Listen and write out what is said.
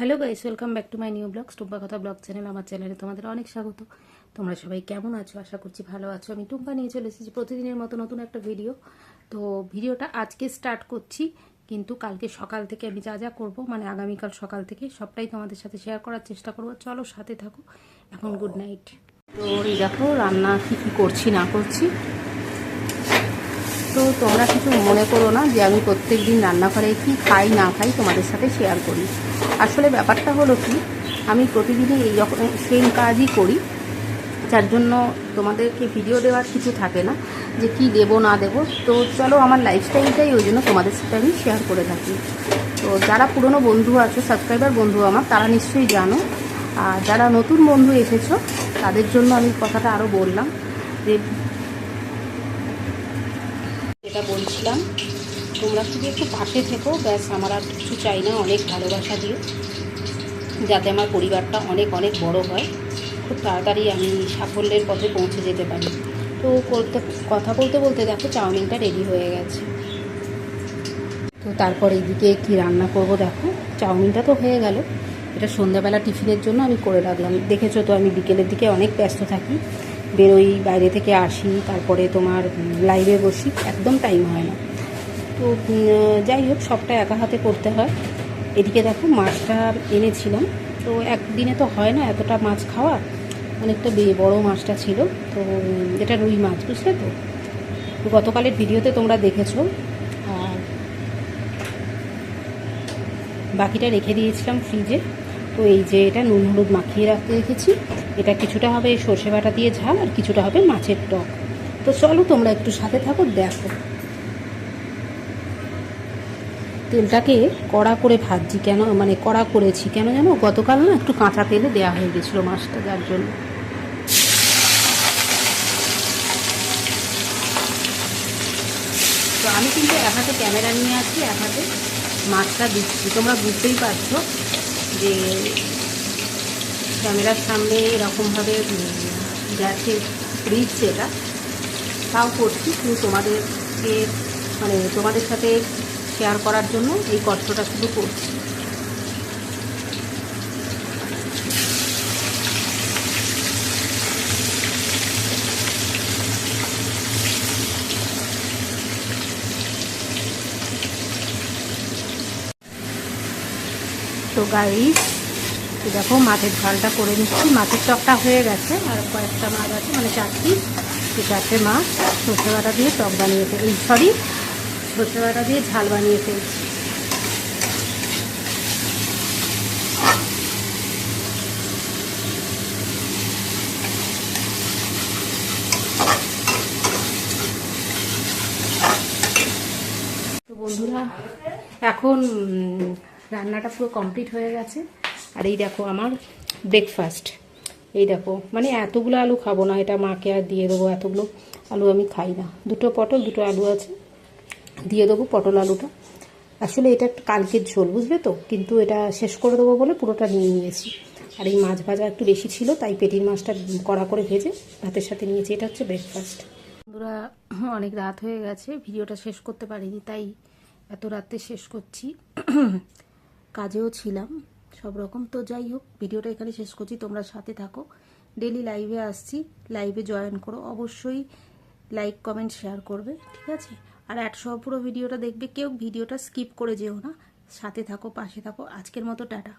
Hello guys, welcome back to my new blog, Tumpa কথা blog channel, আমার চ্যানেলে তোমাদের অনেক স্বাগত। তোমরা সবাই কেমন আছো? আশা করছি ভালো আছো। আমি টুম্পা নিয়ে চলে এসেছি প্রতিদিনের মতো নতুন একটা ভিডিও তো ভিডিওটা আজকে স্টার্ট করছি, কিন্তু কালকে সকাল থেকে আমি যা যা করব মানে আগামীকাল সকাল থেকে সবটাই তোমাদের সাথে শেয়ার করার চেষ্টা করব। চলো সাথে থাকো, এখন গুড নাইট তো এই দেখো, রান্না কী কী করছি, না করছি। তো তোমরা কিছু মনে করো না যে আমি প্রত্যেক দিন রান্নাঘরে কি খাই, না খাই তোমাদের সাথে শেয়ার করি। আসলে ব্যাপারটা হলো কি, আমি প্রতিদিনই এই রকম সেম কাজই করি। যার জন্য তোমাদেরকে ভিডিও দেওয়ার কিছু থাকে না, যে কি দেব, না দেব। তো চলো আমার লাইফস্টাইলটাই ওই জন্য তোমাদের সাথে আমি শেয়ার করে থাকি। তো যারা পুরনো বন্ধু আছো সাবস্ক্রাইবার বন্ধু আমার, তারা নিশ্চয়ই জানো। আর যারা নতুন বন্ধু এসেছ, তাদের জন্য আমি কথাটা আরও বললাম যে যেটা বলছিলাম, তোমরা শুধু একটু পাশে থেকো, ব্যাস আমার আর কিছু চাই না, অনেক ভালোবাসা দিও, যাতে আমার পরিবারটা অনেক অনেক বড় হয়। খুব তাড়াতাড়ি আমি সাফল্যের পথে পৌঁছে যেতে পারি। তো করতে কথা বলতে বলতে দেখো চাউমিনটা রেডি হয়ে গেছে। তো তারপর এইদিকে কি রান্না করব দেখো, চাউমিনটা তো হয়ে গেল। এটা সন্ধ্যাবেলা টিফিনের জন্য আমি করে রাখলাম। দেখেছ তো আমি বিকেলের দিকে অনেক ব্যস্ত থাকি। বেরোই, বাইরে থেকে আসি, তারপরে তোমার লাইভে বসি, একদম টাইম হয় না। তো যাই হোক, সবটা একা হাতে করতে হয়। এদিকে দেখো, মাছটা এনেছিলাম। তো একদিনে তো হয় না, এতটা মাছ খাওয়া। অনেকটা বে- বড় মাছটা ছিল। তো এটা রুই মাছ, বুঝলে তো? তো গতকালের ভিডিওতে তোমরা দেখেছ। আর বাকিটা রেখে দিয়েছিলাম ফ্রিজে তো এই যে এটা নুন হলুদ মাখিয়ে রাখতে রেখেছি। এটা কিছুটা হবে সর্ষে বাটা দিয়ে ঝাল আর কিছুটা হবে মাছের টক। তো চলো তোমরা একটু সাথে থাকো, দেখো। তেলটাকে কড়া করে ভাজছি কেন মানে কড়া করেছি কেন জানো? গতকাল না একটু কাঁচা তেলে দেওয়া হয়ে গেছিল মাছটা, যার জন্য। তো আমি কিন্তু এক হাতে ক্যামেরা নিয়ে আছি, এক হাতে মাছটা দিচ্ছি। তোমরা বুঝতেই পারছ যে ক্যামেরার সামনে এরকমভাবে গ্যাসের ফ্রিজ এটা, তাও করছি। কিন্তু তোমাদেরকে মানে তোমাদের সাথে শেয়ার করার জন্য এই কষ্টটা শুধু করছি। তো গাড়ি। দেখো মাছের ঝালটা করে নিচ্ছি। মাছের টকটা হয়ে গেছে, আর কয়েকটা মাছ আছে মানে চারটি। সেই চারটে মাছ সর্ষে বাটা দিয়ে টক বানিয়ে এই সরি সর্ষে বাটা দিয়ে ঝাল বানিয়ে ফেলছি বন্ধুরা, এখন রান্নাটা পুরো কমপ্লিট হয়ে গেছে। আর এই দেখো আমার ব্রেকফাস্ট এই দেখো মানে এতগুলো আলু খাব না, এটা মাকে আর দিয়ে দেবো, এতগুলো আলু আমি খাই না। দুটো পটল, দুটো আলু আছে, দিয়ে দেবো পটল আলুটা। আসলে এটা একটা কালকের ঝোল, বুঝলে তো? কিন্তু এটা শেষ করে দেবো বলে পুরোটা নিয়ে নিয়েছি। আর এই মাছ ভাজা একটু বেশি ছিল, তাই পেটির মাছটা কড়া করে ভেজে ভাতের সাথে নিয়েছি। এটা হচ্ছে ব্রেকফাস্ট বন্ধুরা, অনেক রাত হয়ে গেছে, ভিডিওটা শেষ করতে পারিনি, তাই এত রাতে শেষ করছি। কাজেও ছিলাম, সব রকম। তো যাই হোক, ভিডিওটা এখানে শেষ করছি। তোমরা সাথে থাকো। ডেলি লাইভে আসছি। লাইভে জয়েন করো। অবশ্যই লাইক কমেন্ট শেয়ার করবে, ঠিক আছে? আর একশো পুরো ভিডিওটা দেখবে। কেউ ভিডিওটা স্কিপ করে যেও না। সাথে থাকো, পাশে থাকো। আজকের মতো, টাটা।